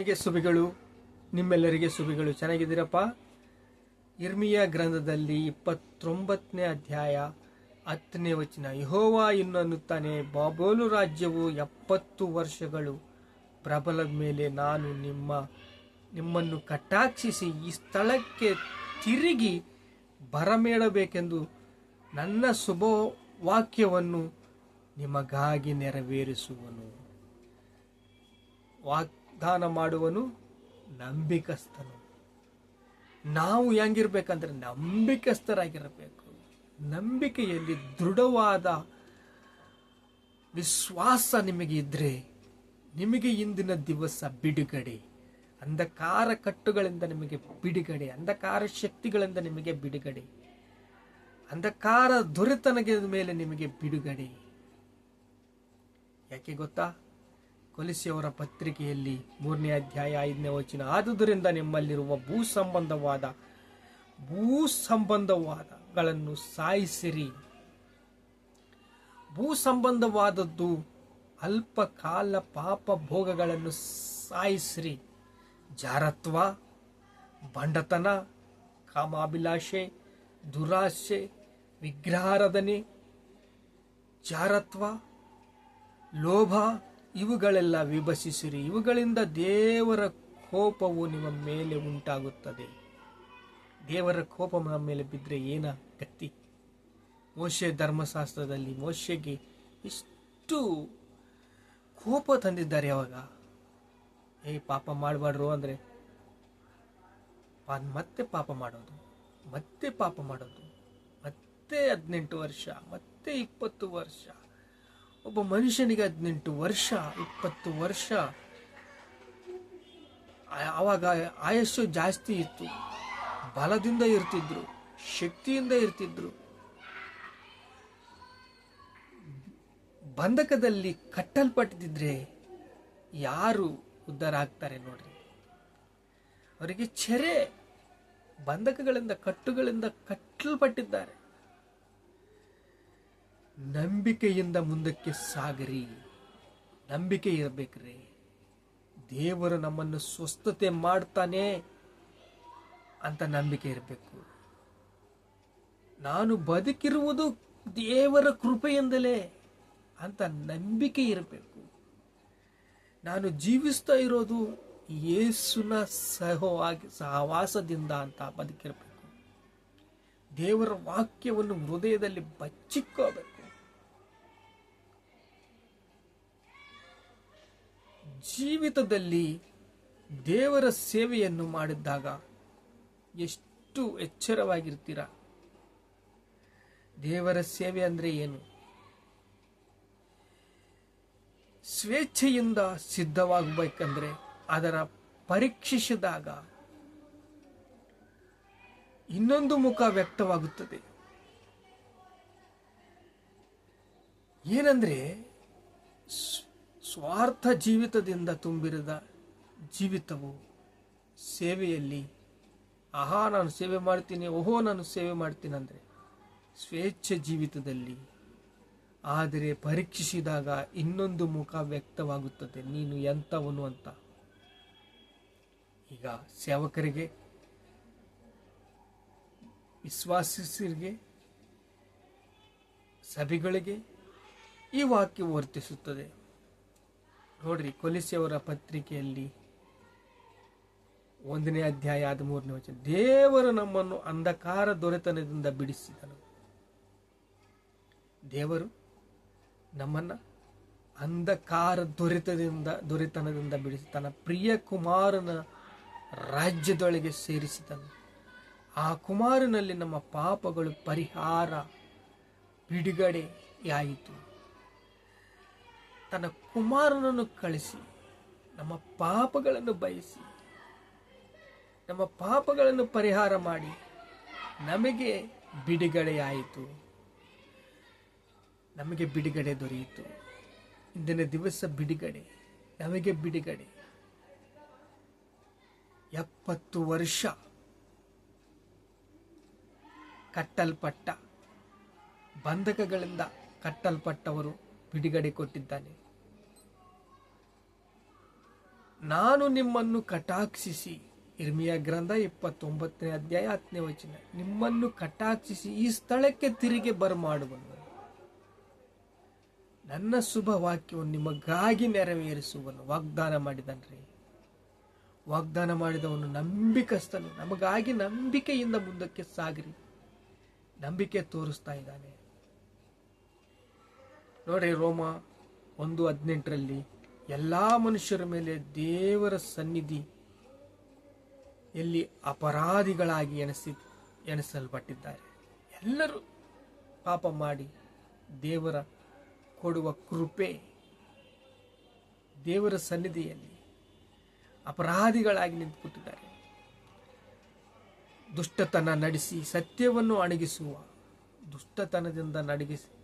ನನಗೆ ಸುಬಿಗಳು ನಿಮ್ಮೆಲ್ಲರಿಗೆ ಸುಬಿಗಳು ಚೆನ್ನಾಗಿದ್ದೀರಪ್ಪ? ಇರ್ಮಿಯ ಗ್ರಂಥದಲ್ಲಿ ಇಪ್ಪತ್ತೊಂಬತ್ತನೇ ಅಧ್ಯಾಯ ಹತ್ತನೇ ವಚನ. ಯಹೋವ ಇನ್ನು ಅನ್ನುತ್ತಾನೆ ಬಾಬೋಲು ರಾಜ್ಯವು ಎಪ್ಪತ್ತು ವರ್ಷಗಳು. ಪ್ರಬಲದ ಮೇಲೆ ನಾನು ನಿಮ್ಮ, ನಿಮ್ಮನ್ನು ಕಟಾಕ್ಷಿಸಿ ಈ ಸ್ಥಳಕ್ಕೆ ತಿರುಗಿ ಬರಮೇಳಬೇಕೆಂದು ನನ್ನ ಶುಭ ವಾಕ್ಯವನ್ನು ನಿಮಗಾಗಿ ನೆರವೇರಿಸುವನು. ವಾಗ್ದಾನ ಮಾಡುವನು ನಂಬಿಕಸ್ಥನು. ನಾವು ಹೆಂಗಿರ್ಬೇಕಂದ್ರೆ ನಂಬಿಕಸ್ಥರಾಗಿರಬೇಕು. ನಂಬಿಕೆಯಲ್ಲಿ ದೃಢವಾದ ವಿಶ್ವಾಸ ನಿಮಗೆ ಇದ್ರೆ ನಿಮಗೆ ಇಂದಿನ ದಿವಸ ಬಿಡುಗಡೆ. ಅಂಧಕಾರ ಕಟ್ಟುಗಳಿಂದ ನಿಮಗೆ ಬಿಡುಗಡೆ, ಅಂಧಕಾರ ಶಕ್ತಿಗಳಿಂದ ನಿಮಗೆ ಬಿಡುಗಡೆ. ಅಂಧಕಾರ ದೊರೆತನದ ಮೇಲೆ ನಿಮಗೆ ಬಿಡುಗಡೆ. ಯಾಕೆ ಗೊತ್ತಾ? ಕೊಲಿಸಿಯವರ ಪತ್ರಿಕೆಯಲ್ಲಿ ಮೂರನೇ ಅಧ್ಯಾಯ ಐದನೇ ವಚನ, ಆದುದರಿಂದ ನಿಮ್ಮಲ್ಲಿರುವ ಭೂ ಸಂಬಂಧವಾದ ಭೂ ಸಂಬಂಧವಾದಗಳನ್ನು ಸಾಯಿಸಿರಿ. ಭೂ ಸಂಬಂಧವಾದದ್ದು ಅಲ್ಪ ಕಾಲ ಪಾಪ ಭೋಗಗಳನ್ನು ಸಾಯಿಸಿರಿ. ಜಾರತ್ವ, ಬಂಡತನ, ಕಾಮಾಭಿಲಾಷೆ ದುರಾಶೆ ವಿಗ್ರಹಾರಾಧನೆ, ಜಾರತ್ವ, ಲೋಭ ಇವುಗಳೆಲ್ಲ ವಿಭಜಿಸಿರಿ. ಇವುಗಳಿಂದ ದೇವರ ಕೋಪವು ನಿಮ್ಮ ಮೇಲೆ ಉಂಟಾಗುತ್ತದೆ. ದೇವರ ಕೋಪ ನಮ್ಮ ಮೇಲೆ ಬಿದ್ದರೆ ಏನ ಗತಿ? ಮೋಶೆ ಧರ್ಮಶಾಸ್ತ್ರದಲ್ಲಿ ಮೋಶೆಗೆ ಇಷ್ಟು ಕೋಪ ತಂದಿದ್ದಾರೆ ಅವಾಗ. ಏ, ಪಾಪ ಮಾಡಬಾರ್ದು ಅಂದರೆ ಮತ್ತೆ ಪಾಪ ಮಾಡೋದು, ಮತ್ತೆ ಪಾಪ ಮಾಡೋದು, ಮತ್ತೆ ಹದಿನೆಂಟು ವರ್ಷ, ಮತ್ತೆ ಇಪ್ಪತ್ತು ವರ್ಷ. ಒಬ್ಬ ಮನುಷ್ಯನಿಗೆ ಹದಿನೆಂಟು ವರ್ಷ, ಇಪ್ಪತ್ತು ವರ್ಷ. ಆವಾಗ ಆಯಸ್ಸು ಜಾಸ್ತಿ ಇತ್ತು. ಬಲದಿಂದ ಇರ್ತಿದ್ರು, ಶಕ್ತಿಯಿಂದ ಇರ್ತಿದ್ರು. ಬಂಧಕದಲ್ಲಿ ಕಟ್ಟಲ್ಪಟ್ಟಿದ್ರೆ ಯಾರು ಉದ್ಧಾರ ಆಗ್ತಾರೆ ನೋಡ್ರಿ. ಅವರಿಗೆ ಚೆರೆ ಬಂಧಕಗಳಿಂದ, ಕಟ್ಟುಗಳಿಂದ ಕಟ್ಟಲ್ಪಟ್ಟಿದ್ದಾರೆ. ನಂಬಿಕೆಯಿಂದ ಮುಂದಕ್ಕೆ ಸಾಗರಿ. ನಂಬಿಕೆ ಇರಬೇಕ್ರಿ. ದೇವರು ನಮ್ಮನ್ನು ಸ್ವಸ್ಥತೆ ಮಾಡ್ತಾನೆ ಅಂತ ನಂಬಿಕೆ ಇರಬೇಕು. ನಾನು ಬದುಕಿರುವುದು ದೇವರ ಕೃಪೆಯಿಂದಲೇ ಅಂತ ನಂಬಿಕೆ ಇರಬೇಕು. ನಾನು ಜೀವಿಸ್ತಾ ಇರೋದು ಯೇಸುನ ಸಹವಾಗಿ ಸಹವಾಸದಿಂದ ಅಂತ ಬದುಕಿರಬೇಕು. ದೇವರ ವಾಕ್ಯವನ್ನು ಹೃದಯದಲ್ಲಿ ಬಚ್ಚಿಕ್ಕೋಬೇಕು. ಜೀವಿತದಲ್ಲಿ ದೇವರ ಸೇವೆಯನ್ನು ಮಾಡಿದ್ದಾಗ ಎಷ್ಟು ಎಚ್ಚರವಾಗಿರ್ತೀರ? ದೇವರ ಸೇವೆ ಅಂದರೆ ಏನು? ಸ್ವೇಚ್ಛೆಯಿಂದ ಸಿದ್ಧವಾಗಬೇಕಂದ್ರೆ ಅದರ ಪರೀಕ್ಷಿಸಿದಾಗ ಇನ್ನೊಂದು ಮುಖ ವ್ಯಕ್ತವಾಗುತ್ತದೆ. ಏನಂದ್ರೆ ಸ್ವಾರ್ಥ ಜೀವಿತದಿಂದ ತುಂಬಿರದ ಜೀವಿತವು ಸೇವೆಯಲ್ಲಿ, ಆಹಾ, ನಾನು ಸೇವೆ ಮಾಡ್ತೀನಿ, ಓಹೋ, ನಾನು ಸೇವೆ ಮಾಡ್ತೀನಿ ಅಂದರೆ ಸ್ವೇಚ್ಛೆ ಜೀವಿತದಲ್ಲಿ. ಆದರೆ ಪರೀಕ್ಷಿಸಿದಾಗ ಇನ್ನೊಂದು ಮುಖ ವ್ಯಕ್ತವಾಗುತ್ತದೆ, ನೀನು ಎಂಥವನು ಅಂತ. ಈಗ ಸೇವಕರಿಗೆ ವಿಶ್ವಾಸಿಸರಿಗೆ ಸಭೆಗಳಿಗೆ ಈ ವಾಕ್ಯ ವರ್ತಿಸುತ್ತದೆ. ನೋಡ್ರಿ ಕೊಲಿಸಿಯವರ ಪತ್ರಿಕೆಯಲ್ಲಿ ಒಂದನೇ ಅಧ್ಯಾಯ ಆದ ಮೂರನೇ ವಚನ. ದೇವರು ನಮ್ಮನ್ನು ಅಂಧಕಾರ ದೊರೆತನದಿಂದ ಬಿಡಿಸಿದನು. ದೇವರು ನಮ್ಮನ್ನ ಅಂಧಕಾರ ದೊರೆತದಿಂದ, ದೊರೆತನದಿಂದ ಬಿಡಿಸಿ ತನ್ನ ಪ್ರಿಯ ಕುಮಾರನ ರಾಜ್ಯದೊಳಗೆ ಸೇರಿಸಿದನು. ಆ ಕುಮಾರನಲ್ಲಿ ನಮ್ಮ ಪಾಪಗಳು ಪರಿಹಾರ, ಬಿಡುಗಡೆಯಾಯಿತು. ತನ್ನ ಕುಮಾರನನ್ನು ಕಳಿಸಿ, ನಮ್ಮ ಪಾಪಗಳನ್ನು ಬಯಸಿ, ನಮ್ಮ ಪಾಪಗಳನ್ನು ಪರಿಹಾರ ಮಾಡಿ ನಮಗೆ ಬಿಡುಗಡೆಯಾಯಿತು. ನಮಗೆ ಬಿಡುಗಡೆ ದೊರೆಯಿತು. ಇಂದಿನ ದಿವಸ ಬಿಡುಗಡೆ, ನಮಗೆ ಬಿಡುಗಡೆ. ಎಪ್ಪತ್ತು ವರ್ಷ ಕಟ್ಟಲ್ಪಟ್ಟ, ಬಂಧಕಗಳಿಂದ ಕಟ್ಟಲ್ಪಟ್ಟವರು ಬಿಡುಗಡೆ ಕೊಟ್ಟಿದ್ದಾನೆ. ನಾನು ನಿಮ್ಮನ್ನು ಕಟಾಕ್ಷಿಸಿ ಇರ್ಮಿಯ ಗ್ರಂಥ ಇಪ್ಪತ್ತೊಂಬತ್ತನೇ ಅಧ್ಯಾಯ ಹತ್ತನೇ ವಚನ. ನಿಮ್ಮನ್ನು ಕಟಾಕ್ಷಿಸಿ ಈ ಸ್ಥಳಕ್ಕೆ ತಿರುಗಿ ಬರಮಾಡುವನು. ನನ್ನ ಶುಭ ವಾಕ್ಯವನ್ನು ನಿಮಗಾಗಿ ನೆರವೇರಿಸುವನು. ವಾಗ್ದಾನ ಮಾಡಿದನ್ರಿ. ವಾಗ್ದಾನ ಮಾಡಿದವನು ನಂಬಿಕಸ್ತನು ನಮಗಾಗಿ ನಂಬಿಕೆಯಿಂದ ಮುಂದಕ್ಕೆ ಸಾಗಿರಿ. ನಂಬಿಕೆ ತೋರಿಸ್ತಾ ಇದ್ದಾನೆ. ನೋಡಿ ರೋಮ ಒಂದು ಹದಿನೆಂಟರಲ್ಲಿ ಎಲ್ಲಾ ಮನುಷ್ಯರ ಮೇಲೆ ದೇವರ ಸನ್ನಿಧಿ ಎಲ್ಲಿ ಅಪರಾಧಿಗಳಾಗಿ ಎಣಿಸಿ, ಎಣಿಸಲ್ಪಟ್ಟಿದ್ದಾರೆ. ಎಲ್ಲರೂ ಪಾಪ ಮಾಡಿ ದೇವರ ಕೊಡುವ ಕೃಪೆ, ದೇವರ ಸನ್ನಿಧಿಯಲ್ಲಿ ಅಪರಾಧಿಗಳಾಗಿ ನಿಂತುಕೊಟ್ಟಿದ್ದಾರೆ. ದುಷ್ಟತನ ನಡೆಸಿ, ಸತ್ಯವನ್ನು ಅಣಗಿಸುವ ದುಷ್ಟತನದಿಂದ ನಡಗಿಸಿ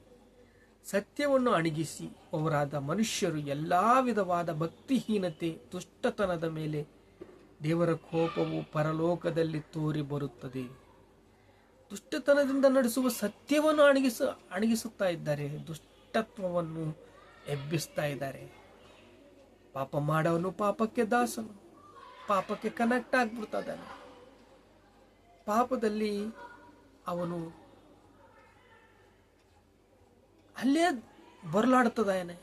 ಸತ್ಯವನ್ನು ಅಣಗಿಸಿ, ಅವರಾದ ಮನುಷ್ಯರು ಎಲ್ಲ ವಿಧವಾದ ಭಕ್ತಿಹೀನತೆ ದುಷ್ಟತನದ ಮೇಲೆ ದೇವರ ಕೋಪವು ಪರಲೋಕದಲ್ಲಿ ತೋರಿ ಬರುತ್ತದೆ. ದುಷ್ಟತನದಿಂದ ನಡೆಸುವ ಸತ್ಯವನ್ನು ಅಣಗಿಸ, ಅಣಗಿಸುತ್ತಾ ಇದ್ದಾರೆ, ದುಷ್ಟತ್ವವನ್ನು ಎಬ್ಬಿಸ್ತಾ ಇದ್ದಾರೆ. ಪಾಪ ಮಾಡವನು ಪಾಪಕ್ಕೆ ದಾಸನು, ಪಾಪಕ್ಕೆ ಕನೆಕ್ಟ್ ಆಗ್ಬಿಡ್ತಾ ಇದ್ದಾನೆ. ಪಾಪದಲ್ಲಿ ಅವನು ಅಲ್ಲೇ ಬರ್ಲಾಡ್ತದಾನೆ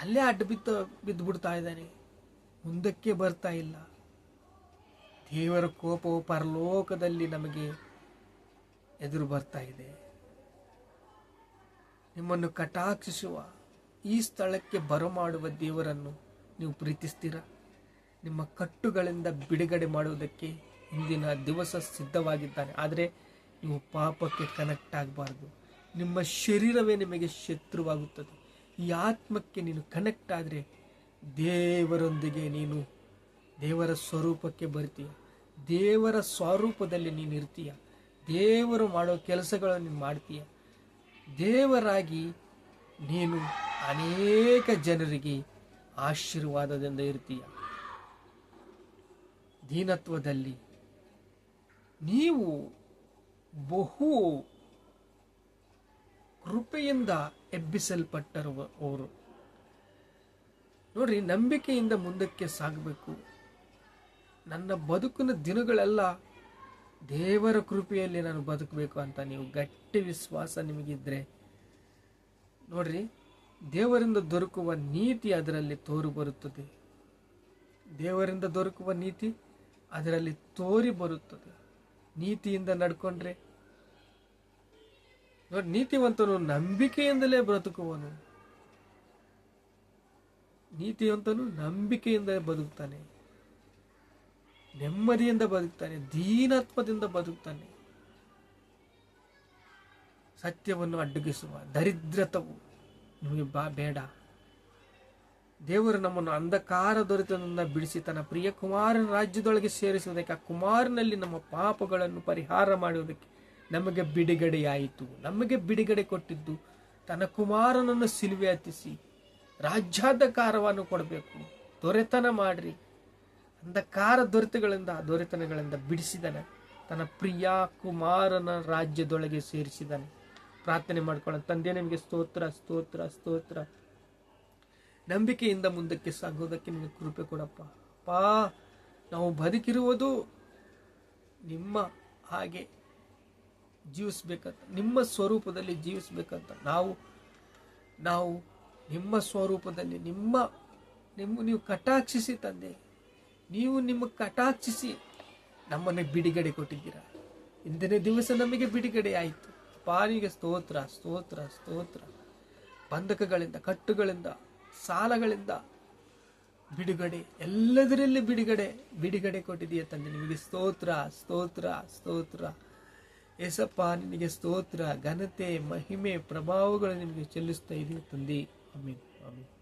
ಅಲ್ಲೇ ಅಡ್ಡ ಬಿತ್ತ, ಬಿದ್ದು ಬಿಡ್ತಾ ಇದ್ದಾನೆ. ಮುಂದಕ್ಕೆ ಬರ್ತಾ ಇಲ್ಲ. ದೇವರ ಕೋಪವು ಪರಲೋಕದಲ್ಲಿ ನಮಗೆ ಎದುರು ಬರ್ತಾ ಇದೆ. ನಿಮ್ಮನ್ನು ಕಟಾಕ್ಷಿಸುವ ಈ ಸ್ಥಳಕ್ಕೆ ಬರಮಾಡುವ ದೇವರನ್ನು ನೀವು ಪ್ರೀತಿಸ್ತೀರಾ? ನಿಮ್ಮ ಕಟ್ಟುಗಳಿಂದ ಬಿಡುಗಡೆ ಮಾಡುವುದಕ್ಕೆ ಇಂದಿನ ದಿವಸ ಸಿದ್ಧವಾಗಿದ್ದಾನೆ. ಆದರೆ ನೀವು ಪಾಪಕ್ಕೆ ಕನೆಕ್ಟ್ ಆಗಬಾರ್ದು. ನಿಮ್ಮ ಶರೀರವೇ ನಿಮಗೆ ಶತ್ರುವಾಗುತ್ತದೆ. ಈ ಆತ್ಮಕ್ಕೆ ನೀನು ಕನೆಕ್ಟ್ ಆದರೆ ದೇವರೊಂದಿಗೆ ನೀನು ದೇವರ ಸ್ವರೂಪಕ್ಕೆ ಬರ್ತೀಯ. ದೇವರ ಸ್ವರೂಪದಲ್ಲಿ ನೀನು ಇರ್ತೀಯ. ದೇವರು ಮಾಡೋ ಕೆಲಸಗಳನ್ನು ನೀನು ಮಾಡ್ತೀಯ. ದೇವರಾಗಿ ನೀನು ಅನೇಕ ಜನರಿಗೆ ಆಶೀರ್ವಾದದಿಂದ ಇರ್ತೀಯ. ದೀನತ್ವದಲ್ಲಿ ನೀವು ಬಹು ಕೃಪೆಯಿಂದ ಎಬ್ಬಿಸಲ್ಪಟ್ಟರುವ ಅವರು. ನೋಡ್ರಿ, ನಂಬಿಕೆಯಿಂದ ಮುಂದಕ್ಕೆ ಸಾಗಬೇಕು. ನನ್ನ ಬದುಕಿನ ದಿನಗಳೆಲ್ಲ ದೇವರ ಕೃಪೆಯಲ್ಲಿ ನಾನು ಬದುಕಬೇಕು ಅಂತ ನೀವು ಗಟ್ಟಿ ವಿಶ್ವಾಸ ನಿಮಗಿದ್ರೆ. ನೋಡ್ರಿ, ದೇವರಿಂದ ದೊರಕುವ ನೀತಿ ಅದರಲ್ಲಿ ತೋರು ಬರುತ್ತದೆ. ದೇವರಿಂದ ದೊರಕುವ ನೀತಿ ಅದರಲ್ಲಿ ತೋರಿ ಬರುತ್ತದೆ. ನೀತಿಯಿಂದ ನಡ್ಕೊಂಡ್ರೆ ನೋಡಿ ನೀತಿವಂತನು ನಂಬಿಕೆಯಿಂದಲೇ ಬದುಕುವನು. ನೀತಿವಂತನು ನಂಬಿಕೆಯಿಂದಲೇ ಬದುಕ್ತಾನೆ. ನೆಮ್ಮದಿಯಿಂದ ಬದುಕ್ತಾನೆ. ದೀನತ್ವದಿಂದ ಬದುಕ್ತಾನೆ. ಸತ್ಯವನ್ನು ಅಡ್ಡಗಿಸುವ ದರಿದ್ರತವು ನಿಮಗೆ ಬಾ, ಬೇಡ. ದೇವರು ನಮ್ಮನ್ನು ಅಂಧಕಾರ ದೊರೆತದಿಂದ ಬಿಡಿಸಿ ತನ್ನ ಪ್ರಿಯ ಕುಮಾರನ ರಾಜ್ಯದೊಳಗೆ ಸೇರಿಸುವುದಕ್ಕೆ ಆ ಕುಮಾರನಲ್ಲಿ ನಮ್ಮ ಪಾಪಗಳನ್ನು ಪರಿಹಾರ ಮಾಡುವುದಕ್ಕೆ ನಮಗೆ ಬಿಡುಗಡೆಯಾಯಿತು. ನಮಗೆ ಬಿಡುಗಡೆ ಕೊಟ್ಟಿದ್ದು ತನ್ನ ಕುಮಾರನನ್ನು ಸಿಲುವೆ ಹತ್ತಿಸಿ, ರಾಜ್ಯಾಧಿಕಾರವನ್ನು ಕೊಡಬೇಕು. ದೊರೆತನ ಮಾಡ್ರಿ. ಅಂಧಕಾರ ದೊರೆತಗಳಿಂದ, ದೊರೆತನಗಳಿಂದ ಬಿಡಿಸಿದನೆ. ತನ್ನ ಪ್ರಿಯ ಕುಮಾರನ ರಾಜ್ಯದೊಳಗೆ ಸೇರಿಸಿದನೆ. ಪ್ರಾರ್ಥನೆ ಮಾಡ್ಕೊಳ್ಳೋಣ. ತಂದೆ, ನಿಮಗೆ ಸ್ತೋತ್ರ ಸ್ತೋತ್ರ ಸ್ತೋತ್ರ. ನಂಬಿಕೆಯಿಂದ ಮುಂದಕ್ಕೆ ಸಾಗೋದಕ್ಕೆ ನಿಮಗೆ ಕೃಪೆ ಕೊಡಪ್ಪ. ಪಾ ನಾವು ಬದುಕಿರುವುದು ನಿಮ್ಮ ಹಾಗೆ. ಜೀವಿಸ್ಬೇಕಂತ, ನಿಮ್ಮ ಸ್ವರೂಪದಲ್ಲಿ ಜೀವಿಸ್ಬೇಕಂತ, ನಾವು ನಾವು ನಿಮ್ಮ ಸ್ವರೂಪದಲ್ಲಿ, ನಿಮ್ಮ ನಿಮ್ಮ, ನೀವು ಕಟಾಕ್ಷಿಸಿ ತಂದೆ, ನೀವು ನಿಮ್ಮ ಕಟಾಕ್ಷಿಸಿ ನಮ್ಮನ್ನು ಬಿಡುಗಡೆ ಕೊಟ್ಟಿದ್ದೀರಾ. ಇಂದಿನ ದಿವಸ ನಮಗೆ ಬಿಡುಗಡೆ ಆಯಿತು. ಪಾರಿಗೆ ಸ್ತೋತ್ರ ಸ್ತೋತ್ರ ಸ್ತೋತ್ರ. ಬಂಧಕಗಳಿಂದ, ಕಟ್ಟುಗಳಿಂದ, ಸಾಲಗಳಿಂದ ಬಿಡುಗಡೆ, ಎಲ್ಲದರಲ್ಲಿ ಬಿಡುಗಡೆ ಬಿಡುಗಡೆ ಕೊಟ್ಟಿದೆಯಾ ತಂದೆ. ನಿಮಗೆ ಸ್ತೋತ್ರ ಸ್ತೋತ್ರ ಸ್ತೋತ್ರ. ಏಸಪ್ಪ ನಿನಗೆ ಸ್ತೋತ್ರ ಘನತೆ ಮಹಿಮೆ ಪ್ರಭಾವಗಳು ನಿಮಗೆ ಚೆಲ್ಲಿಸ್ತಾ ಇದೆಯಾ ತಂದೆ. ಅಮೀನ್ ಆಮೀನ್.